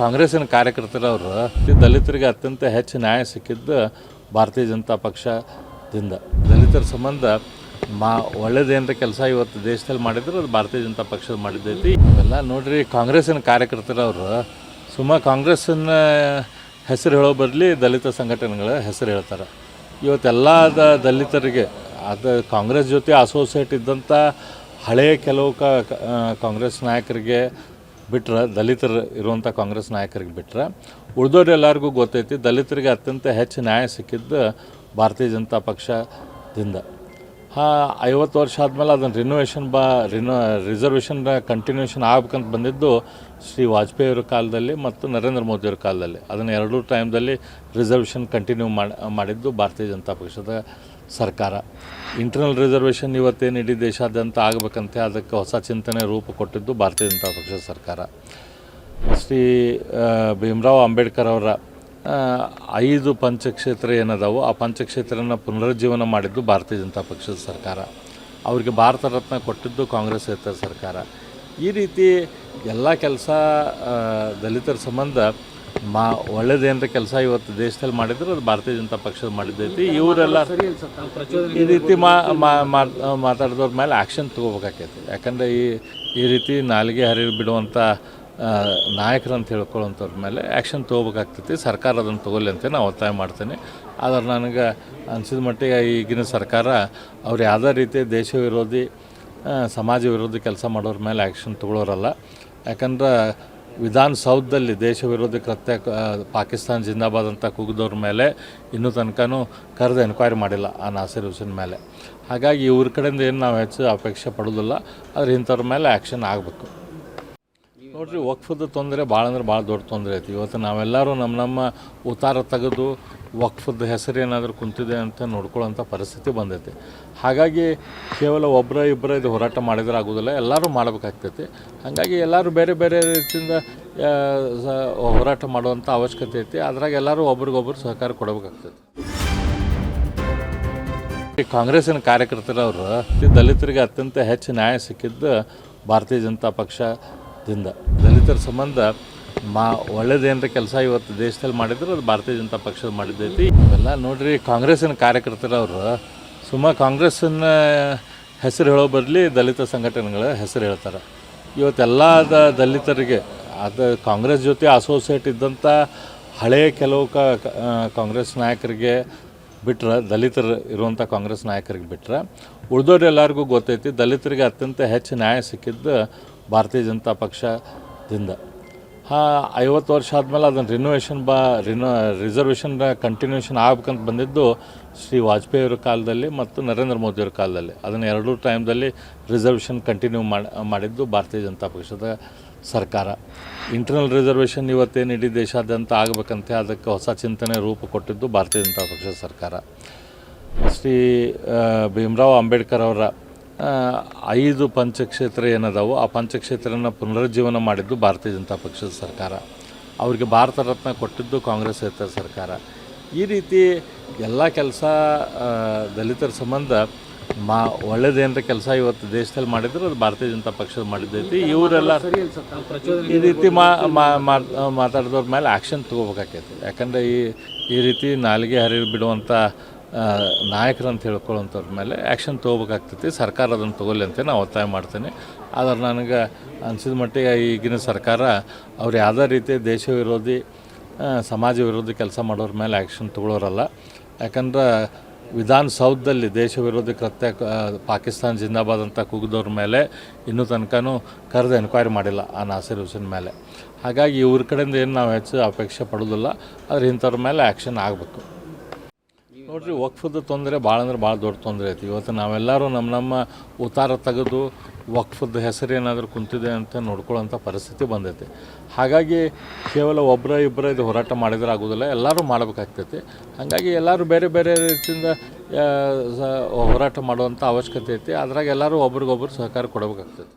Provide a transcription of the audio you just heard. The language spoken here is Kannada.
ಕಾಂಗ್ರೆಸ್ಸಿನ ಕಾರ್ಯಕರ್ತರವರು ದಲಿತರಿಗೆ ಅತ್ಯಂತ ಹೆಚ್ಚು ನ್ಯಾಯ ಸಿಕ್ಕಿದ್ದು ಭಾರತೀಯ ಜನತಾ ಪಕ್ಷದಿಂದ. ದಲಿತರ ಸಂಬಂಧ ಮಾ ಒಳ್ಳೇದೇನರ ಕೆಲಸ ಇವತ್ತು ದೇಶದಲ್ಲಿ ಮಾಡಿದ್ರು, ಅದು ಭಾರತೀಯ ಜನತಾ ಪಕ್ಷದ ಮಾಡಿದ್ದೈತಿ. ಇವೆಲ್ಲ ನೋಡ್ರಿ ಕಾಂಗ್ರೆಸ್ಸಿನ ಕಾರ್ಯಕರ್ತರವರು ಸುಮ್ಮ ಕಾಂಗ್ರೆಸ್ಸಿನ ಹೆಸರು ಹೇಳೋ ಬದಲಿ ದಲಿತ ಸಂಘಟನೆಗಳ ಹೆಸರು ಹೇಳ್ತಾರೆ. ಇವತ್ತೆಲ್ಲ ದಲಿತರಿಗೆ, ಅದು ಕಾಂಗ್ರೆಸ್ ಜೊತೆ ಅಸೋಸಿಯೇಟ್ ಇದ್ದಂಥ ಹಳೆಯ ಕೆಲವು ಕಾಂಗ್ರೆಸ್ ನಾಯಕರಿಗೆ ಬಿಟ್ರೆ ದಲಿತರು ಇರುವಂಥ ಕಾಂಗ್ರೆಸ್ ನಾಯಕರಿಗೆ ಬಿಟ್ರೆ ಉಳಿದವ್ರು ಎಲ್ಲರಿಗೂ ಗೊತ್ತೈತಿ, ದಲಿತರಿಗೆ ಅತ್ಯಂತ ಹೆಚ್ಚು ನ್ಯಾಯ ಸಿಕ್ಕಿದ್ದು ಭಾರತೀಯ ಜನತಾ ಪಕ್ಷದಿಂದ. ಐವತ್ತು ವರ್ಷ ಆದಮೇಲೆ ಅದನ್ನು ರಿನೋವೇಷನ್ ಬಾ ರಿನೋ ರಿಸರ್ವೇಷನ್ ಕಂಟಿನ್ಯೂಷನ್ ಆಗ್ಬೇಕಂತ ಬಂದಿದ್ದು ಶ್ರೀ ವಾಜಪೇಯಿ ಅವರ ಕಾಲದಲ್ಲಿ ಮತ್ತು ನರೇಂದ್ರ ಮೋದಿಯವ್ರ ಕಾಲದಲ್ಲಿ. ಅದನ್ನು ಎರಡೂ ಟೈಮ್ದಲ್ಲಿ ರಿಸರ್ವೇಷನ್ ಕಂಟಿನ್ಯೂ ಮಾಡಿದ್ದು ಭಾರತೀಯ ಜನತಾ ಪಕ್ಷದ ಸರ್ಕಾರ. ಇಂಟರ್ನಲ್ ರಿಸರ್ವೇಷನ್ ಇವತ್ತೇನು ಇಡೀ ದೇಶಾದ್ಯಂತ ಆಗಬೇಕಂತೆ, ಅದಕ್ಕೆ ಹೊಸ ಚಿಂತನೆ ರೂಪ ಕೊಟ್ಟಿದ್ದು ಭಾರತೀಯ ಜನತಾ ಪಕ್ಷದ ಸರ್ಕಾರ. ಶ್ರೀ ಭೀಮರಾವ್ ಅಂಬೇಡ್ಕರ್ ಅವರ ಐದು ಪಂಚಕ್ಷೇತ್ರ ಏನದಾವೋ ಆ ಪಂಚಕ್ಷೇತ್ರನ ಪುನರುಜ್ಜೀವನ ಮಾಡಿದ್ದು ಭಾರತೀಯ ಜನತಾ ಪಕ್ಷದ ಸರ್ಕಾರ. ಅವರಿಗೆ ಭಾರತ ರತ್ನ ಕೊಟ್ಟಿದ್ದು ಕಾಂಗ್ರೆಸ್ ಸರ್ಕಾರ. ಈ ರೀತಿ ಎಲ್ಲ ಕೆಲಸ ದಲಿತರ ಸಂಬಂಧ ಮಾ ಒಳ್ಳೇದೇನರ ಕೆಲಸ ಇವತ್ತು ದೇಶದಲ್ಲಿ ಮಾಡಿದ್ರೆ ಅದು ಭಾರತೀಯ ಜನತಾ ಪಕ್ಷದ ಮಾಡಿದ್ದೈತಿ. ಇವರೆಲ್ಲ ಈ ರೀತಿ ಮಾತಾಡಿದವ್ರ ಮೇಲೆ ಆ್ಯಕ್ಷನ್ ತೊಗೋಬೇಕಾಕೈತಿ ಯಾಕಂದರೆ ಈ ಈ ರೀತಿ ನಾಲಿಗೆ ಹರಿವು ಬಿಡುವಂಥ ನಾಯಕರಂತ ಹೇಳ್ಕೊಳ್ಳುವಂಥವ್ರ ಮೇಲೆ ಆ್ಯಕ್ಷನ್ ತೊಗೋಬೇಕಾಗ್ತೈತಿ. ಸರ್ಕಾರ ಅದನ್ನು ತೊಗೊಲಿ ಅಂತ ನಾನು ಒತ್ತಾಯ ಮಾಡ್ತೇನೆ. ಆದ್ರೆ ನನಗೆ ಅನಿಸಿದ ಮಟ್ಟಿಗೆ ಈಗಿನ ಸರ್ಕಾರ ಅವ್ರು ಯಾವುದೇ ರೀತಿ ದೇಶ ವಿರೋಧಿ ಸಮಾಜ ವಿರೋಧಿ ಕೆಲಸ ಮಾಡೋರ ಮೇಲೆ ಆ್ಯಕ್ಷನ್ ತೊಗೊಳೋರಲ್ಲ. ಯಾಕಂದ್ರೆ ವಿಧಾನಸೌಧದಲ್ಲಿ ದೇಶ ವಿರೋಧಿ ಕೃತ್ಯ ಪಾಕಿಸ್ತಾನ ಜಿಂದಾಬಾದ್ ಅಂತ ಕುಗ್ದವ್ರ ಮೇಲೆ ಇನ್ನೂ ತನಕನೂ ಕರೆದು ಎನ್ಕ್ವೈರಿ ಮಾಡಿಲ್ಲ ಆ ನಾಸಿರ್ ಹುಸೇನ್ ಮೇಲೆ. ಹಾಗಾಗಿ ಇವ್ರ ಕಡೆಯಿಂದ ಏನು ನಾವು ಹೆಚ್ಚು ಅಪೇಕ್ಷೆ ಪಡೋದಿಲ್ಲ ಆದರೆ ಇಂಥವ್ರ ಮೇಲೆ ಆ್ಯಕ್ಷನ್ ಆಗಬೇಕು. ನೋಡ್ರಿ, ವಕ್ಫದ ತೊಂದರೆ ಭಾಳ ಅಂದ್ರೆ ಭಾಳ ದೊಡ್ಡ ತೊಂದರೆ ಐತಿ. ಇವತ್ತು ನಾವೆಲ್ಲರೂ ನಮ್ಮ ನಮ್ಮ ಉತ್ತಾರ ತೆಗೆದು ವಕ್ಫದ ಹೆಸರು ಏನಾದರೂ ಕುಂತಿದೆ ಅಂತ ನೋಡ್ಕೊಳ್ಳೋಂಥ ಪರಿಸ್ಥಿತಿ ಬಂದೈತಿ. ಹಾಗಾಗಿ ಕೇವಲ ಒಬ್ಬರ ಇಬ್ಬರ ಇದು ಹೋರಾಟ ಮಾಡಿದ್ರೆ ಆಗೋದಿಲ್ಲ, ಎಲ್ಲರೂ ಮಾಡಬೇಕಾಗ್ತೈತಿ. ಹಾಗಾಗಿ ಎಲ್ಲರೂ ಬೇರೆ ಬೇರೆ ರೀತಿಯಿಂದ ಹೋರಾಟ ಮಾಡುವಂಥ ಅವಶ್ಯಕತೆ ಐತಿ. ಅದ್ರಾಗ ಎಲ್ಲರೂ ಒಬ್ರಿಗೊಬ್ರು ಸಹಕಾರ ಕೊಡಬೇಕಾಗ್ತೈತಿ. ಈ ಕಾಂಗ್ರೆಸ್ಸಿನ ಕಾರ್ಯಕರ್ತರವರು ದಲಿತರಿಗೆ ಅತ್ಯಂತ ಹೆಚ್ಚು ನ್ಯಾಯ ಸಿಕ್ಕಿದ್ದು ಭಾರತೀಯ ಜನತಾ ಪಕ್ಷದಿಂದ ದಲಿತರ ಸಂಬಂಧ ಮಾ ಒಳ್ಳೇದೇನರ ಕೆಲಸ ಇವತ್ತು ದೇಶದಲ್ಲಿ ಮಾಡಿದ್ರು, ಅದು ಭಾರತೀಯ ಜನತಾ ಪಕ್ಷದ ಮಾಡಿದ್ದೈತಿ. ಇವೆಲ್ಲ ನೋಡ್ರಿ, ಕಾಂಗ್ರೆಸ್ಸಿನ ಕಾರ್ಯಕರ್ತರವರು ಸುಮ್ಮ ಕಾಂಗ್ರೆಸ್ಸನ್ನ ಹೆಸರು ಹೇಳೋ ಬದಲಿ ದಲಿತ ಸಂಘಟನೆಗಳ ಹೆಸರು ಹೇಳ್ತಾರೆ. ಇವತ್ತೆಲ್ಲ ದಲಿತರಿಗೆ, ಅದು ಕಾಂಗ್ರೆಸ್ ಜೊತೆ ಅಸೋಸಿಯೇಟ್ ಇದ್ದಂಥ ಹಳೆಯ ಕೆಲವು ಕಾಂಗ್ರೆಸ್ ನಾಯಕರಿಗೆ ಬಿಟ್ರೆ, ದಲಿತರು ಇರುವಂಥ ಕಾಂಗ್ರೆಸ್ ನಾಯಕರಿಗೆ ಬಿಟ್ರೆ ಉಳಿದವ್ರೆಲ್ಲರಿಗೂ ಗೊತ್ತೈತಿ, ದಲಿತರಿಗೆ ಅತ್ಯಂತ ಹೆಚ್ಚು ನ್ಯಾಯ ಸಿಕ್ಕಿದ್ದು ಭಾರತೀಯ ಜನತಾ ಪಕ್ಷದಿಂದ. ಹಾಂ, ಐವತ್ತು ವರ್ಷ ಆದಮೇಲೆ ಅದನ್ನು ರಿನೋವೇಷನ್ ಬಾ ರಿನೋ ರಿಸರ್ವೇಷನ್ ಕಂಟಿನ್ಯೂಷನ್ ಆಗ್ಬೇಕಂತ ಬಂದಿದ್ದು ಶ್ರೀ ವಾಜಪೇಯಿಯವ್ರ ಕಾಲದಲ್ಲಿ ಮತ್ತು ನರೇಂದ್ರ ಮೋದಿಯವ್ರ ಕಾಲದಲ್ಲಿ. ಅದನ್ನು ಎರಡೂ ಟೈಮ್ದಲ್ಲಿ ರಿಸರ್ವೇಷನ್ ಕಂಟಿನ್ಯೂ ಮಾಡಿದ್ದು ಭಾರತೀಯ ಜನತಾ ಪಕ್ಷದ ಸರ್ಕಾರ. ಇಂಟರ್ನಲ್ ರಿಸರ್ವೇಷನ್ ಇವತ್ತೇನು ಇಡೀ ದೇಶಾದ್ಯಂತ ಆಗಬೇಕಂತೆ ಅದಕ್ಕೆ ಹೊಸ ಚಿಂತನೆ ರೂಪ ಕೊಟ್ಟಿದ್ದು ಭಾರತೀಯ ಜನತಾ ಪಕ್ಷದ ಸರ್ಕಾರ. ಶ್ರೀ ಭೀಮ್ರಾವ್ ಅಂಬೇಡ್ಕರ್ ಅವರ ಐದು ಪಂಚಕ್ಷೇತ್ರ ಏನದಾವು ಆ ಪಂಚಕ್ಷೇತ್ರನ ಪುನರುಜ್ಜೀವನ ಮಾಡಿದ್ದು ಭಾರತೀಯ ಜನತಾ ಪಕ್ಷದ ಸರ್ಕಾರ. ಅವರಿಗೆ ಭಾರತ ರತ್ನ ಕೊಟ್ಟಿದ್ದು ಕಾಂಗ್ರೆಸ್ ಇತರ ಸರ್ಕಾರ. ಈ ರೀತಿ ಎಲ್ಲ ಕೆಲಸ ದಲಿತರ ಸಂಬಂಧ ಮಾ, ಒಳ್ಳೇದೇನರ ಕೆಲಸ ಇವತ್ತು ದೇಶದಲ್ಲಿ ಮಾಡಿದ್ರು, ಅದು ಭಾರತೀಯ ಜನತಾ ಪಕ್ಷದ ಮಾಡಿದ್ದೈತಿ. ಇವರೆಲ್ಲ ಈ ರೀತಿ ಮಾ ಮಾತಾಡಿದವ್ರ ಮೇಲೆ ಆ್ಯಕ್ಷನ್ ತೊಗೋಬೇಕಾಕೈತಿ. ಯಾಕಂದರೆ ಈ ಈ ರೀತಿ ನಾಲಿಗೆ ಹರಿ ಬಿಡುವಂಥ ನಾಯಕರಂತ ಹೇಳ್ಕೊಳ್ಳೋಂಥವ್ರ ಮೇಲೆ ಆ್ಯಕ್ಷನ್ ತೊಗೋಬೇಕಾಗ್ತೈತಿ. ಸರ್ಕಾರ ಅದನ್ನು ತೊಗೊಲಿ ಅಂತ ನಾನು ಒತ್ತಾಯ ಮಾಡ್ತೇನೆ. ಆದ್ರೆ ನನಗೆ ಅನಿಸಿದ ಮಟ್ಟಿಗೆ ಈಗಿನ ಸರ್ಕಾರ ಅವ್ರು ಯಾವುದೇ ರೀತಿ ದೇಶ ವಿರೋಧಿ ಸಮಾಜ ವಿರೋಧಿ ಕೆಲಸ ಮಾಡೋರ ಮೇಲೆ ಆ್ಯಕ್ಷನ್ ತೊಗೊಳೋರಲ್ಲ. ಯಾಕಂದ್ರೆ ವಿಧಾನಸೌಧದಲ್ಲಿ ದೇಶ ವಿರೋಧಿ ಕೃತ್ಯ ಪಾಕಿಸ್ತಾನ ಜಿಂದಾಬಾದ್ ಅಂತ ಕೂಗಿದವ್ರ ಮೇಲೆ ಇನ್ನೂ ತನಕನೂ ಕರೆದು ಎನ್ಕ್ವೈರಿ ಮಾಡಿಲ್ಲ ಆ ನಾಸಿರ್ ಹುಸೇನ್ ಮೇಲೆ. ಹಾಗಾಗಿ ಇವ್ರ ಕಡೆಯಿಂದ ಏನು ನಾವು ಹೆಚ್ಚು ಅಪೇಕ್ಷೆ ಪಡೋದಿಲ್ಲ. ಆದರೆ ಇಂಥವ್ರ ಮೇಲೆ ಆ್ಯಕ್ಷನ್ ಆಗಬೇಕು. ನೋಡ್ರಿ, ವಕ್ಫದ ತೊಂದರೆ ಭಾಳ ಅಂದ್ರೆ ಭಾಳ ದೊಡ್ಡ ತೊಂದರೆ ಐತಿ. ಇವತ್ತು ನಾವೆಲ್ಲರೂ ನಮ್ಮ ನಮ್ಮ ಉತ್ತಾರ ತೆಗೆದು ವಕ್ಫದ ಹೆಸರು ಏನಾದರೂ ಕುಂತಿದೆ ಅಂತ ನೋಡ್ಕೊಳ್ಳೋಂಥ ಪರಿಸ್ಥಿತಿ ಬಂದೈತಿ. ಹಾಗಾಗಿ ಕೇವಲ ಒಬ್ಬರ ಇಬ್ಬರ ಇದು ಹೋರಾಟ ಮಾಡಿದ್ರೆ ಆಗೋದಿಲ್ಲ, ಎಲ್ಲರೂ ಮಾಡಬೇಕಾಗ್ತೈತಿ. ಹಾಗಾಗಿ ಎಲ್ಲರೂ ಬೇರೆ ಬೇರೆ ರೀತಿಯಿಂದ ಹೋರಾಟ ಮಾಡುವಂಥ ಅವಶ್ಯಕತೆ ಐತಿ. ಅದ್ರಾಗ ಎಲ್ಲರೂ ಒಬ್ರಿಗೊಬ್ರು ಸಹಕಾರ ಕೊಡಬೇಕಾಗ್ತೈತಿ.